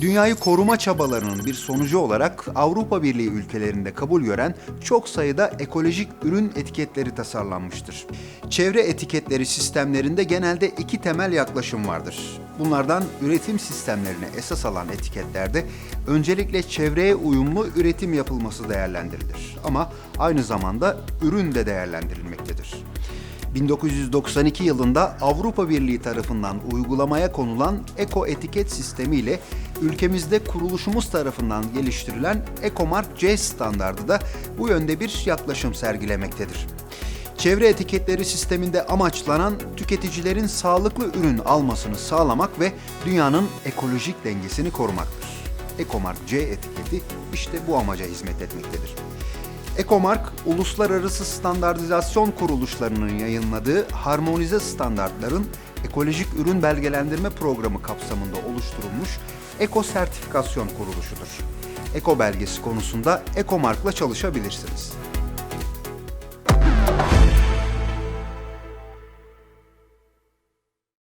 Dünyayı koruma çabalarının bir sonucu olarak Avrupa Birliği ülkelerinde kabul gören çok sayıda ekolojik ürün etiketleri tasarlanmıştır. Çevre etiketleri sistemlerinde genelde iki temel yaklaşım vardır. Bunlardan üretim sistemlerine esas alan etiketlerde öncelikle çevreye uyumlu üretim yapılması değerlendirilir. Ama aynı zamanda ürün de değerlendirilmektedir. 1992 yılında Avrupa Birliği tarafından uygulamaya konulan eko etiket sistemi ile ülkemizde kuruluşumuz tarafından geliştirilen Ecomark C standardı da bu yönde bir yaklaşım sergilemektedir. Çevre etiketleri sisteminde amaçlanan tüketicilerin sağlıklı ürün almasını sağlamak ve dünyanın ekolojik dengesini korumaktır. Ecomark C etiketi işte bu amaca hizmet etmektedir. Ekomark, uluslararası standartizasyon kuruluşlarının yayınladığı harmonize standartların ekolojik ürün belgelendirme programı kapsamında oluşturulmuş eko sertifikasyon kuruluşudur. Eko belgesi konusunda Ekomark'la çalışabilirsiniz.